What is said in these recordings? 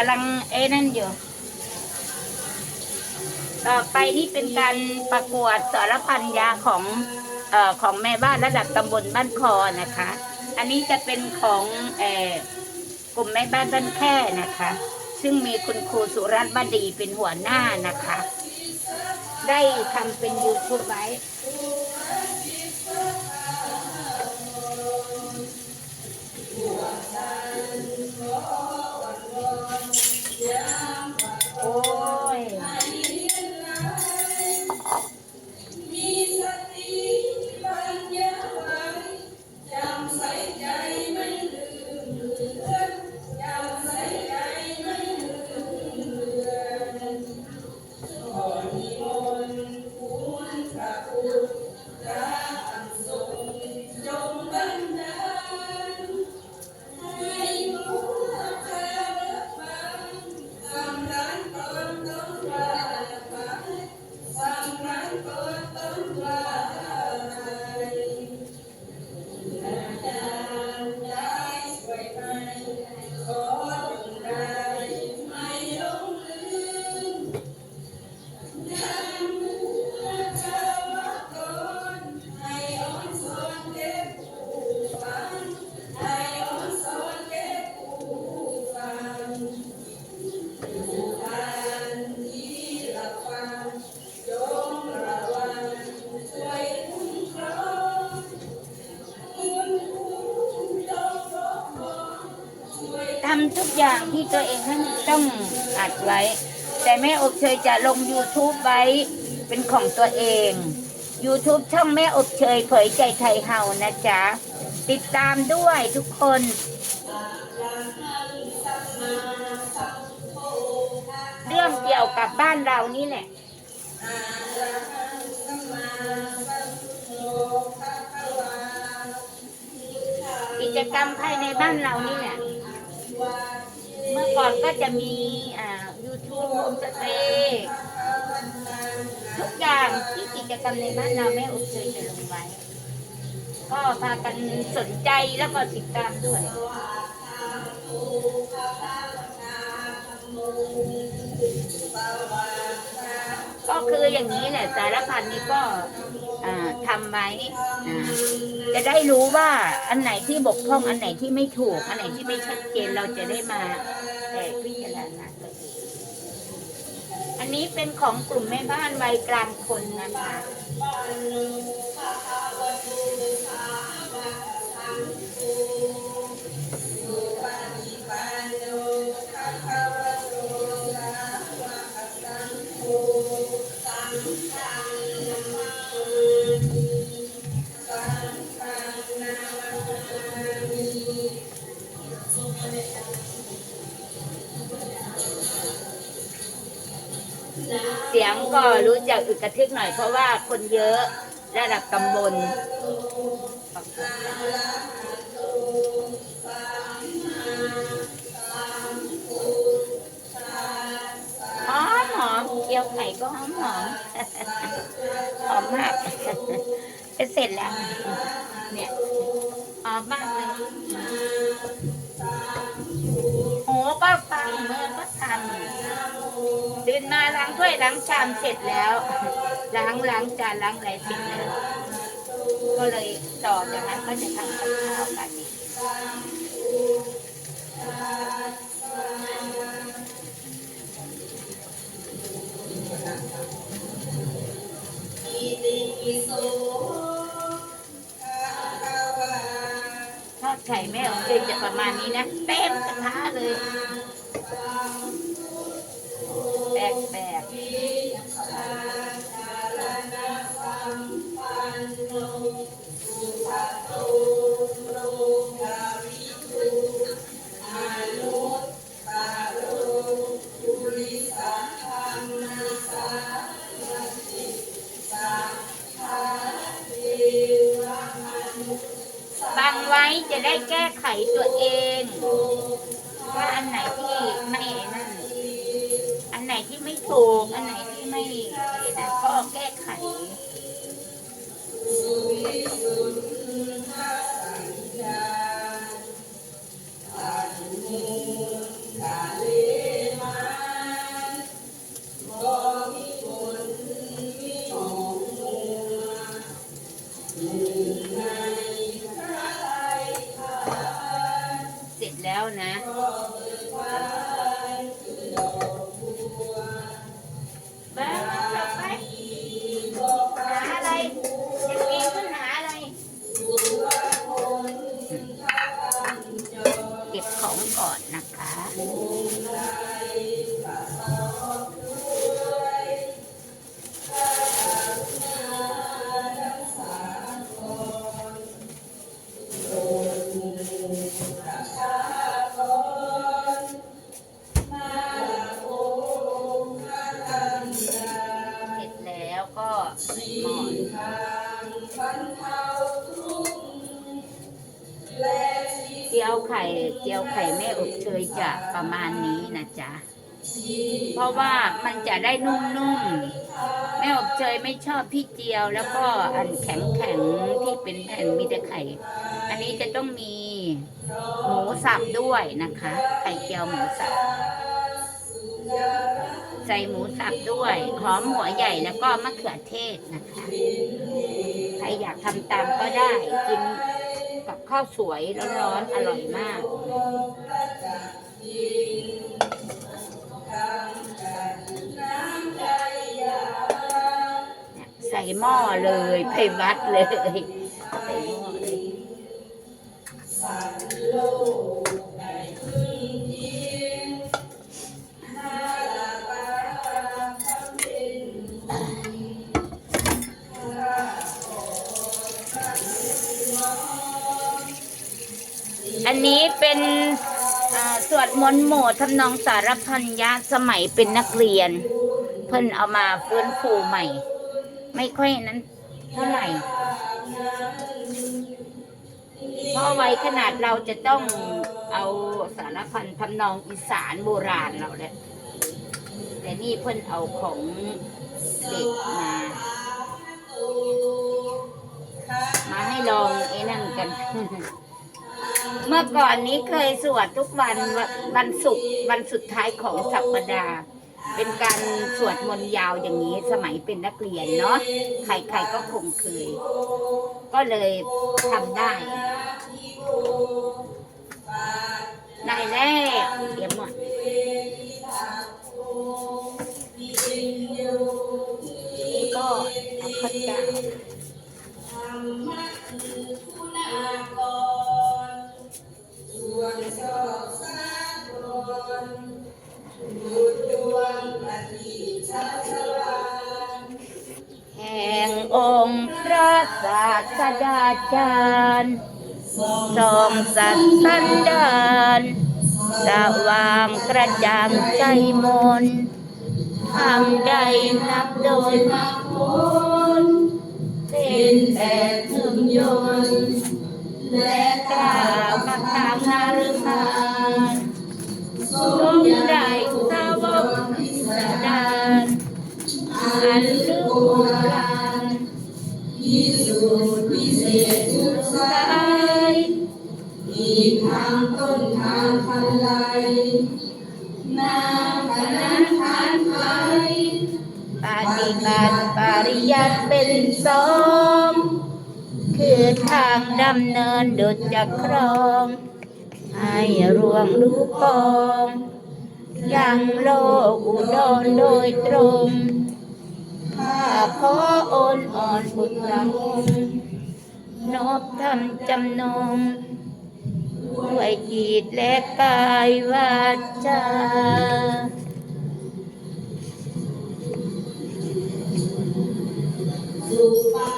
กำลังเอ้นั่นอยู่ ต่อไปนี่เป็นการประกวดสารพันยาของเอ่อของแม่บ้านระดับตำบลบ้านคอนะคะ อันนี้จะเป็นของเอ่อกลุ่มแม่บ้านบ้านแค่นะคะ ซึ่งมีคุณครูสุรัตน์บดีเป็นหัวหน้านะคะ ได้ทำเป็นยูทูบไว้ school ทำทุกอย่างที่ตัวเองนั้นต้องอัดไว้ แต่แม่อบเชยจะลง YouTube ไว้เป็นของตัวเอง YouTube ช่องแม่อบเชยเผยใจไทยเฮานะจ๊ะ ติดตามด้วยทุกคนเรื่องเกี่ยวกับบ้านเรานี่แหละกิจกรรมภายในบ้านเรานี่แหละเมื่อ ก่อนก็จะมีอ่า YouTube โฮมสเตย์ทุกอย่างที่กิจกรรมในบ้านเราแม่อุเคยจะลงไว้ ก็พากันสนใจแล้วก็ติดตามด้วยก็คืออย่างนี้แหละสารพันนี้ก็อ่าทำไว้อ่าจะได้รู้ว่าอันไหนที่บกพร่องอันไหนที่ไม่ถูก อันไหนที่ไม่ชัดเจนเราจะได้มาเอ่อพิจารณาตัวเอง อันนี้เป็นของกลุ่มแม่บ้านวัยกลางคนนะคะ ก็รู้จักอึกกระทึกหน่อยเพราะว่าคนเยอะระดับตำบลหอมหอมเกี๊ยวไข่ก็หอมหอมหอมมากเสร็จแล้ว ถ้วยล้างชามเสร็จแล้วล้างล้างจานล้างอะไรเสร็จแล้วก็เลยต่อจากนั้นก็จะทำกับข้าวกันอีกทอดไข่แม่ของเจนจะประมาณนี้นะเต็มกระทะเลย แก้ไขตัวเอง ว่าอันไหนที่ไม่นั่น อันไหนที่ไม่ถูก อันไหนที่ไม่นะก็แก้ไขอ อบเชยจะประมาณนี้นะจ๊ะ เพราะว่ามันจะได้นุ่มๆแม่อบเชยไม่ชอบที่เจียว แล้วก็อันแข็งๆที่เป็นแผ่นมีแต่ไข่ อันนี้จะต้องมีหมูสับด้วยนะคะ ไข่เจียวหมูสับใส่หมูสับด้วยหอมหัวใหญ่แล้วก็มะเขือเทศนะคะ ใครอยากทำตามก็ได้กิน ข้าวสวยร้อนๆอร่อยมากใส่หม้อเลยไปวัดเลยใส่หม้อเลย อันนี้เป็นสวดมนต์โหมดทำนองสารพันยะสมัยเป็นนักเรียน เพิ่นเอามาฟื้นฟูใหม่ ไม่ค่อยนั้นเท่าไหร่เพราะไว้ขนาดเราจะต้องเอาสารพันทำนองอีสานโบราณเราแหละแต่นี่เพิ่นเอาของเด็กมา มาให้ลองไอ้นั่นกัน เมื่อก่อนนี้เคยสวดทุกวันวันศุกร์วันสุดท้ายของสัปดาห์ เป็นการสวดมนต์ยาวอย่างนี้สมัยเป็นนักเรียนเนาะใครๆก็คงเคย ก็เลยทำได้ ศาสดาจารย์ทรงสัตสันดานสว่างกระจ่างใจมนทำได้นับโดยมากผลเป็นแต่ถึงยนและกล่าวมาทางนารุพานทรงได้สาวกพิสดารอันลึกโบรา นาขนันทานไทยปฏิบัติปริยัติเป็นสองคือทางดำเนินดุจจักรอง ให้รวงรู้กองยังโลกอุดรโดยตรงข้าขอโอนอ่อนบุตรองค์นอบทำจำนง ด้วยจิตและกายวาจาสุปา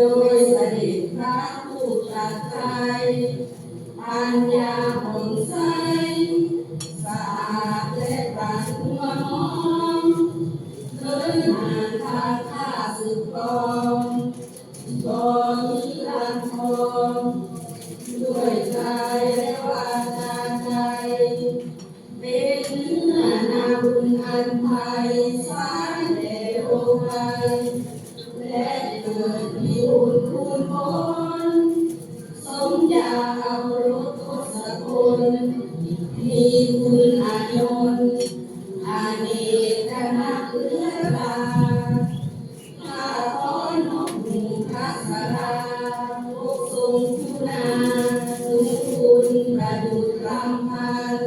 โดยเสด็จพระผู้ตรัสไตรปัญญาผ่องใสสะอาดและปราศมัวมองเดินหาทางข้าศึกกองกองที่ลังทองด้วยกายและวาจาใจเป็นเนื้อนาบุญอันไพศาลแด่องค์ใด และเกิดมีบุญคุณผลสมญาเอารถทศกุลมีคุณอานนท์อาเนกนาเอื้อราข้าขอนอบหมู่พระสาราผู้ทรงคุณาทุคุณประดุจลำพัน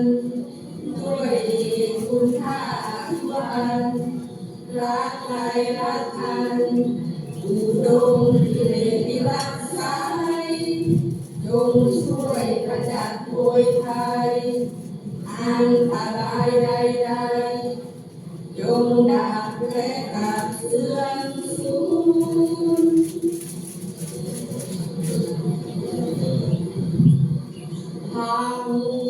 ด้วยเดชคุณค่าทุวันรักใครรักทัน อุดมกิเลสวิรักษาจงช่วยขจัดโพยภัยอันตรายใดๆจงดับและกัดเสื่อมสูญทาง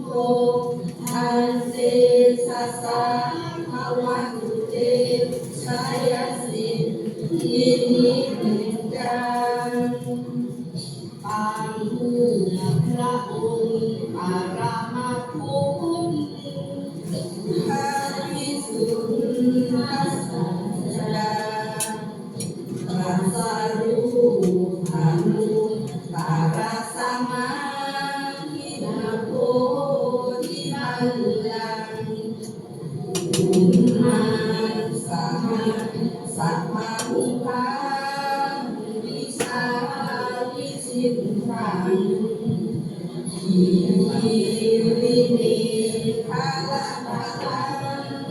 โภทันเตสัสสะภวันเตชายสินิ